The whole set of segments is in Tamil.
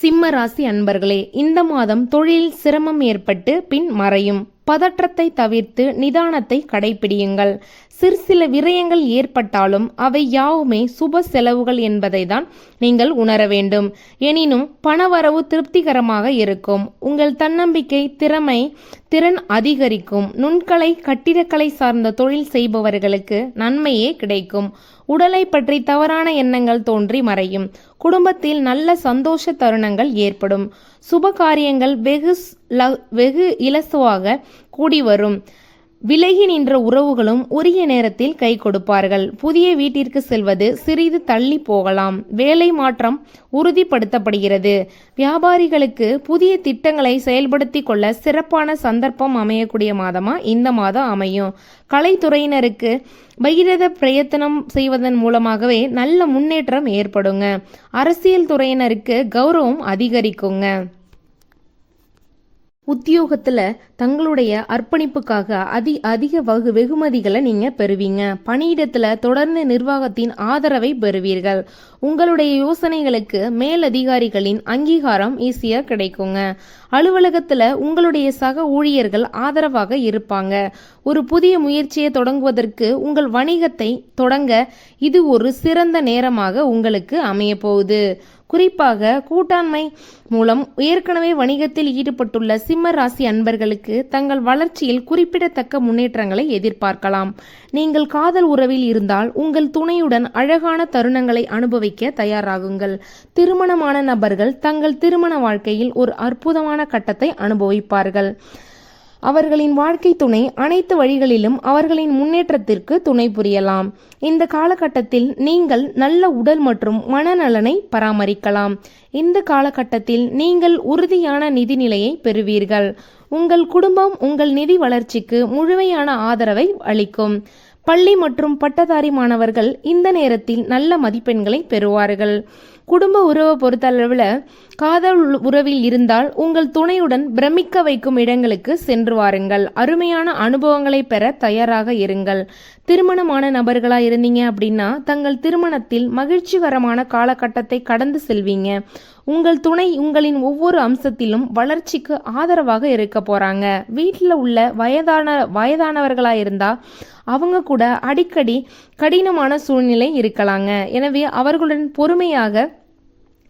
சிம்ம ராசி அன்பர்களே இந்த மாதம் தொழிலில் சிரமம் ஏற்பட்டு பின் மறையும். பதற்றத்தை தவிர்த்து நிதானத்தை கடைபிடியுங்கள் சிறு சில விரயங்கள் ஏற்பட்டாலும் அவை யாவுமே சுப செலவுகள் என்பதை தான் நீங்கள் உணர வேண்டும். எனினும் பணவரவு திருப்திகரமாக இருக்கும். உங்கள் தன்னம்பிக்கை திறமை திறன் அதிகரிக்கும். நுண்கலை கட்டிடக்கலை சார்ந்த தொழில் செய்பவர்களுக்கு நன்மையே கிடைக்கும். உடலை பற்றி தவறான எண்ணங்கள் தோன்றி மறையும். குடும்பத்தில் நல்ல சந்தோஷ தருணங்கள் ஏற்படும். சுப காரியங்கள் வெகு ஸ்- ல- வெகு இலசுவாக கூடி வரும் விலகி நின்ற உறவுகளும் உரிய நேரத்தில் கை கொடுப்பார்கள். புதிய வீட்டிற்கு செல்வது சிறிது தள்ளி போகலாம். வேலை மாற்றம் உறுதிப்படுத்தப்படுகிறது. வியாபாரிகளுக்கு புதிய திட்டங்களை செயல்படுத்திக் கொள்ள சிறப்பான சந்தர்ப்பம் அமையக்கூடிய மாதமா இந்த மாதம் அமையும். கலைத்துறையினருக்கு பகிரத பிரயத்தனம் செய்வதன் மூலமாகவே நல்ல முன்னேற்றம் ஏற்படுங்க. அரசியல் துறையினருக்கு கௌரவம் அதிகரிக்குங்க. உத்தியோகத்தில் தங்களுடைய அர்ப்பணிப்புக்காக அதி அதிக வகு வெகுமதிகளை நீங்கள் பெறுவீங்க. பணியிடத்தில் தொடர்ந்து நிர்வாகத்தின் ஆதரவை பெறுவீர்கள். உங்களுடைய யோசனைகளுக்கு மேலதிகாரிகளின் அங்கீகாரம் ஈஸியாக கிடைக்குங்க. அலுவலகத்தில் உங்களுடைய சக ஊழியர்கள் ஆதரவாக இருப்பாங்க. ஒரு புதிய முயற்சியை தொடங்குவதற்கு உங்கள் வணிகத்தை தொடங்க இது ஒரு சிறந்த நேரமாக உங்களுக்கு அமையப்போகுது. குறிப்பாக கூட்டாண்மை மூலம் ஏற்கனவே வணிகத்தில் ஈடுபட்டுள்ள சிம்ம ராசி அன்பர்களுக்கு தங்கள் வளர்ச்சியில் குறிப்பிடத்தக்க முன்னேற்றங்களை எதிர்பார்க்கலாம். நீங்கள் காதல் உறவில் இருந்தால் உங்கள் துணையுடன் அழகான தருணங்களை அனுபவிக்க தயாராகுங்கள். திருமணமான நபர்கள் தங்கள் திருமண வாழ்க்கையில் ஒரு அற்புதமான கட்டத்தை அனுபவிப்பார்கள். அவர்களின் வாழ்க்கை துணை அனைத்து வழிகளிலும் அவர்களின் முன்னேற்றத்திற்கு துணை புரியலாம். இந்த காலகட்டத்தில் நீங்கள் நல்ல உடல் மற்றும் மனநலனை பராமரிக்கலாம். இந்த காலகட்டத்தில் நீங்கள் உறுதியான நிதி நிலையை பெறுவீர்கள். உங்கள் குடும்பம் உங்கள் நிதி வளர்ச்சிக்கு முழுமையான ஆதரவை அளிக்கும். பள்ளி மற்றும் பட்டதாரி மாணவர்கள் இந்த நேரத்தில் நல்ல மதிப்பெண்களை பெறுவார்கள். குடும்ப உறவை பொறுத்தளவில் காதல் உறவில் இருந்தால் உங்கள் துணையுடன் பிரமிக்க வைக்கும் இடங்களுக்கு சென்று வாருங்கள். அருமையான அனுபவங்களை பெற தயாராக இருங்கள். திருமணமான நபர்களாக இருந்தீங்க அப்படின்னா தங்கள் திருமணத்தில் மகிழ்ச்சிகரமான காலகட்டத்தை கடந்து செல்வீங்க. உங்கள் துணை உங்களின் ஒவ்வொரு அம்சத்திலும் வளர்ச்சிக்கு ஆதரவாக இருக்க போறாங்க. வீட்டில் உள்ள வயதான வயதானவர்களாக இருந்தா அவங்க கூட அடிக்கடி கடினமான சூழ்நிலை இருக்கலாங்க. எனவே அவர்களுடன் பொறுமையாக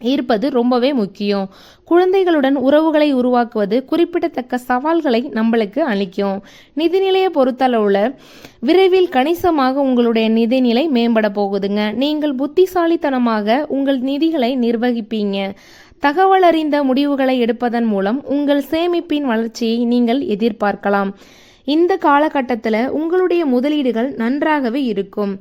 இருப்பது ரொம்பவே முக்கியம். குழந்தைகளுடன் உறவுகளை உருவாக்குவது குறிப்பிடத்தக்க சவால்களை நம்மளுக்கு அளிக்கும். நிதிநிலையை பொறுத்தளவுல விரைவில் கணிசமாக உங்களுடைய நிதிநிலை மேம்பட போகுதுங்க. நீங்கள் புத்திசாலித்தனமாக உங்கள் நிதிகளை நிர்வகிப்பீங்க. தகவல் அறிந்த முடிவுகளை எடுப்பதன் மூலம் உங்கள் சேமிப்பின் வளர்ச்சியை நீங்கள் எதிர்பார்க்கலாம். இந்த காலகட்டத்தில் உங்களுடைய முதலீடுகள் நன்றாகவே இருக்கும்.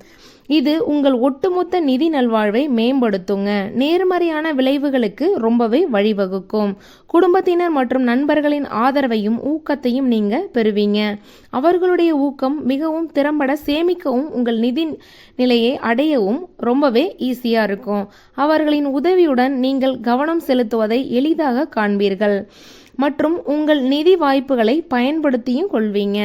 இது உங்கள் ஒட்டுமொத்த நிதி நல்வாழ்வை மேம்படுத்துங்க. நேர்மறையான விளைவுகளுக்கு ரொம்பவே வழிவகுக்கும். குடும்பத்தினர் மற்றும் நண்பர்களின் ஆதரவையும் ஊக்கத்தையும் நீங்க பெறுவீங்க. அவர்களுடைய ஊக்கம் மிகவும் திறம்பட சேமிக்கவும் உங்கள் நிதி நிலையை அடையவும் ரொம்பவே ஈஸியாக இருக்கும். அவர்களின் உதவியுடன் நீங்கள் கவனம் செலுத்துவதை எளிதாக காண்பீர்கள். மற்றும் உங்கள் நிதி வாய்ப்புகளை பயன்படுத்தியும் கொள்வீங்க.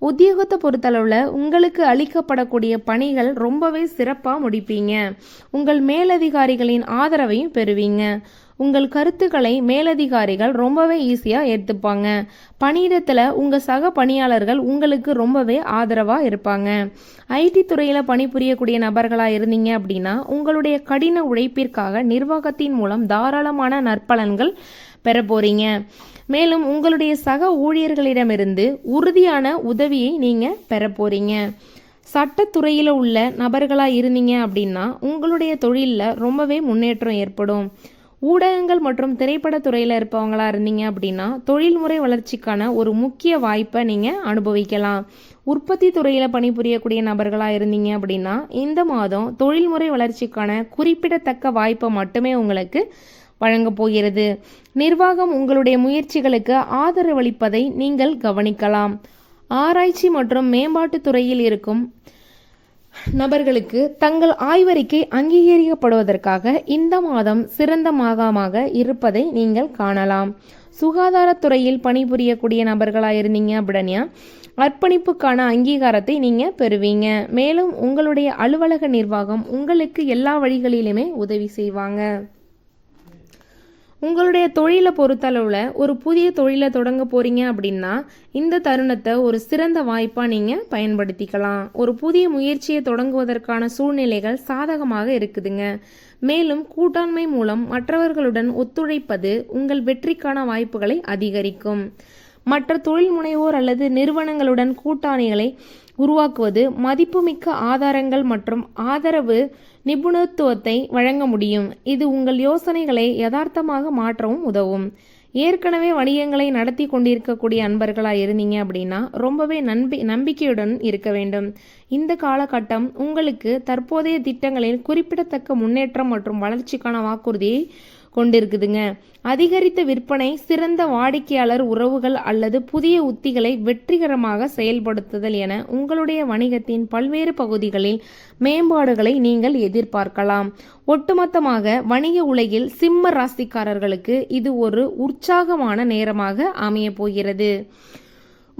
உத்தியோகத்தை பொறுத்தளவில் உங்களுக்கு அளிக்கப்படக்கூடிய பணிகள் ரொம்பவே சிறப்பாக முடிப்பீங்க. உங்கள் மேலதிகாரிகளின் ஆதரவையும் பெறுவீங்க. உங்கள் கருத்துக்களை மேலதிகாரிகள் ரொம்பவே ஈஸியாக ஏற்றுப்பாங்க பணியிடத்தில் உங்கள் சக பணியாளர்கள் உங்களுக்கு ரொம்பவே ஆதரவாக இருப்பாங்க. ஐடி துறையில் பணிபுரியக்கூடிய நபர்களாக இருந்தீங்க அப்படின்னா உங்களுடைய கடின உழைப்பிற்காக நிர்வாகத்தின் மூலம் தாராளமான நற்பலன்கள் பெற போறீங்க மேலும் உங்களுடைய சக ஊழியர்களிடமிருந்து உறுதியான உதவியை நீங்கள் பெற போறீங்க சட்டத்துறையில் உள்ள நபர்களாக இருந்தீங்க அப்படின்னா உங்களுடைய தொழிலில் ரொம்பவே முன்னேற்றம் ஏற்படும். ஊடகங்கள் மற்றும் திரைப்படத்துறையில் இருப்பவங்களா இருந்தீங்க அப்படின்னா தொழில்முறை வளர்ச்சிக்கான ஒரு முக்கிய வாய்ப்பை நீங்கள் அனுபவிக்கலாம். உற்பத்தி துறையில் பணிபுரியக்கூடிய நபர்களாக இருந்தீங்க அப்படின்னா இந்த மாதம் தொழில்முறை வளர்ச்சிக்கான குறிப்பிடத்தக்க வாய்ப்பை மட்டுமே உங்களுக்கு வழங்கப் போகிறது. நிர்வாகம் உங்களுடைய முயற்சிகளுக்கு ஆதரவளிப்பதை நீங்கள் கவனிக்கலாம். ஆராய்ச்சி மற்றும் மேம்பாட்டுத் துறையில் இருக்கும் நபர்களுக்கு தங்கள் ஆய்வறிக்கை அங்கீகரிக்கப்படுவதற்காக இந்த மாதம் சிறந்த மாதமாக இருப்பதை நீங்கள் காணலாம். சுகாதாரத்துறையில் பணிபுரியக்கூடிய நபர்களாக இருந்தீங்க அப்படின்னா அர்ப்பணிப்புக்கான அங்கீகாரத்தை நீங்கள் பெறுவீங்க. மேலும் உங்களுடைய அலுவலக நிர்வாகம் உங்களுக்கு எல்லா வழிகளிலுமே உதவி செய்வாங்க. உங்களுடைய தொழிலை பொறுத்தளவில் ஒரு புதிய தொழிலை தொடங்க போகிறீங்க அப்படின்னா இந்த தருணத்தை ஒரு சிறந்த வாய்ப்பாக நீங்கள் பயன்படுத்திக்கலாம். ஒரு புதிய முயற்சியை தொடங்குவதற்கான சூழ்நிலைகள் சாதகமாக இருக்குதுங்க. மேலும் கூட்டாண்மை மூலம் மற்றவர்களுடன் ஒத்துழைப்பது உங்கள் வெற்றிக்கான வாய்ப்புகளை அதிகரிக்கும். மற்ற தொழில் முனைவோர் அல்லது நிறுவனங்களுடன் கூட்டாணிகளை உருவாக்குவது மதிப்புமிக்க ஆதாரங்கள் மற்றும் ஆதரவு நிபுணத்துவத்தை வழங்க முடியும். இது உங்கள் யோசனைகளை யதார்த்தமாக மாற்றவும் உதவும். ஏற்கனவே வணிகங்களை நடத்தி கொண்டிருக்கக்கூடிய அன்பர்களாக இருந்தீங்க அப்படின்னா ரொம்பவே நம்பி நம்பிக்கையுடன் இருக்க வேண்டும். இந்த காலகட்டம் உங்களுக்கு தற்போதைய திட்டங்களில் குறிப்பிடத்தக்க முன்னேற்றம் மற்றும் வளர்ச்சிக்கான வாக்குறுதியை கொண்டிருக்குதுங்க. அதிகரித்த விற்பனை சிறந்த வாடிக்கையாளர் உறவுகள் அல்லது புதிய உத்திகளை வெற்றிகரமாக செயல்படுத்துதல் என உங்களுடைய வணிகத்தின் பல்வேறு பகுதிகளில் மேம்பாடுகளை நீங்கள் எதிர்பார்க்கலாம். ஒட்டுமொத்தமாக வணிக உலகில் சிம்ம ராசிக்காரர்களுக்கு இது ஒரு உற்சாகமான நேரமாக அமைய போகிறது.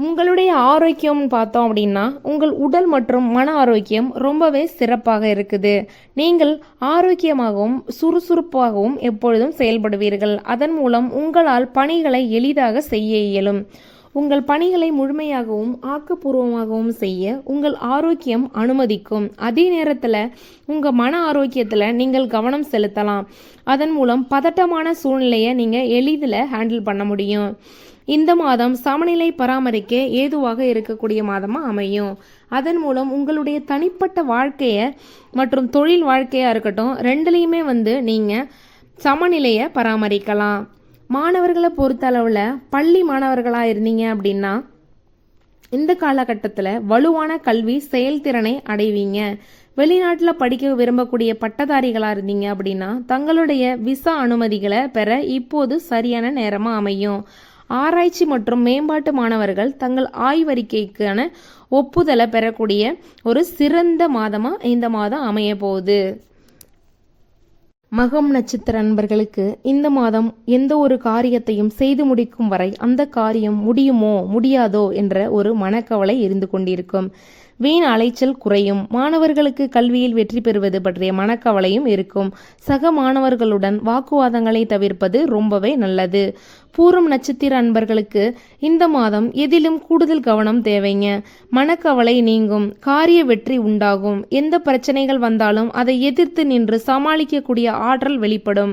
உங்களுடைய ஆரோக்கியம்னு பார்த்தோம் அப்படின்னா உங்கள் உடல் மற்றும் மன ஆரோக்கியம் ரொம்பவே சிறப்பாக இருக்குது. நீங்கள் ஆரோக்கியமாகவும் சுறுசுறுப்பாகவும் எப்பொழுதும் செயல்படுவீர்கள். அதன் மூலம் உங்களால் பணிகளை எளிதாக செய்ய இயலும். உங்கள் பணிகளை முழுமையாகவும் ஆக்கப்பூர்வமாகவும் செய்ய உங்கள் ஆரோக்கியம் அனுமதிக்கும். அதே நேரத்தில் உங்கள் மன ஆரோக்கியத்தில் நீங்கள் கவனம் செலுத்தலாம். அதன் மூலம் பதட்டமான சூழ்நிலையை நீங்கள் எளிதில் ஹேண்டில் பண்ண முடியும். இந்த மாதம் சமநிலை பராமரிக்க ஏதுவாக இருக்கக்கூடிய மாதமாக அமையும். அதன் மூலம் உங்களுடைய தனிப்பட்ட வாழ்க்கையை மற்றும் தொழில் வாழ்க்கையாக இருக்கட்டும் ரெண்டுலேயுமே வந்து நீங்கள் சமநிலையை பராமரிக்கலாம். மாணவர்களை பொறுத்தளவில் பள்ளி மாணவர்களாக இருந்தீங்க அப்படின்னா இந்த காலகட்டத்தில் வலுவான கல்வி செயல்திறனை அடைவீங்க. வெளிநாட்டில் படிக்க விரும்பக்கூடிய பட்டதாரிகளாக இருந்தீங்க அப்படின்னா தங்களுடைய விசா அனுமதிகளை பெற இப்போது சரியான நேரமாக அமையும். ஆராய்ச்சி மற்றும் மேம்பாட்டு மாணவர்கள் தங்கள் ஆய்வறிக்கைக்கான ஒப்புதலை பெறக்கூடிய ஒரு சிறந்த மாதமாக இந்த மாதம் அமைய போகுது. மகம் நட்சத்திர நண்பர்களுக்கு இந்த மாதம் எந்த ஒரு காரியத்தையும் செய்து முடிக்கும் வரை அந்த காரியம் முடியுமோ முடியாதோ என்ற ஒரு மனக்கவலை இருந்து கொண்டிருக்கும். வீண் அலைச்சல் குறையும். மாணவர்களுக்கு கல்வியில் வெற்றி பெறுவது பற்றிய மனக்கவலையும் இருக்கும். சக மாணவர்களுடன் வாக்குவாதங்களை தவிர்ப்பது ரொம்பவே நல்லது. பூரம் நட்சத்திர அன்பர்களுக்கு இந்த மாதம் எதிலும் கூடுதல் கவனம் தேவைங்க. மனக்கவலை நீங்கும். காரிய வெற்றி உண்டாகும். எந்த பிரச்சனைகள் வந்தாலும் அதை எதிர்த்து நின்று சமாளிக்கக்கூடிய ஆற்றல் வெளிப்படும்.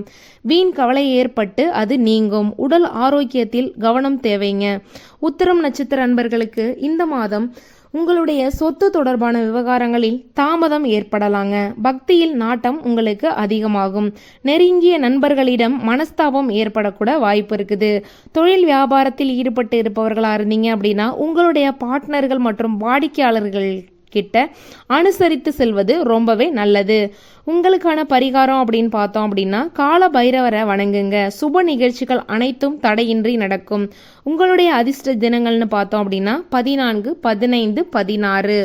வீண் கவலை ஏற்பட்டு அது நீங்கும். உடல் ஆரோக்கியத்தில் கவனம் தேவைங்க. உத்தரம் நட்சத்திர அன்பர்களுக்கு இந்த மாதம் உங்களுடைய சொத்து தொடர்பான விவகாரங்களில் தாமதம் ஏற்படலாங்க. பக்தியில் நாட்டம் உங்களுக்கு அதிகமாகும். நெருங்கிய நண்பர்களிடம் மனஸ்தாபம் ஏற்படக்கூட வாய்ப்பு இருக்குது. தொழில் வியாபாரத்தில் ஈடுபட்டு இருப்பவர்களாக இருந்தீங்க அப்படின்னா உங்களுடைய பார்ட்னர்கள் மற்றும் வாடிக்கையாளர்கள் கிட்ட அனுசரித்து செல்வது ரொம்பவே நல்லது. உங்களுக்கான பரிகாரம் அப்படின்னு பார்த்தோம் அப்படின்னா கால பைரவரை வணங்குங்க. சுப நிகழ்ச்சிகள் அனைத்தும் தடையின்றி நடக்கும். உங்களுடைய அதிர்ஷ்ட தினங்கள்னு பார்த்தோம் அப்படின்னா பதினான்கு பதினைந்து பதினாறு.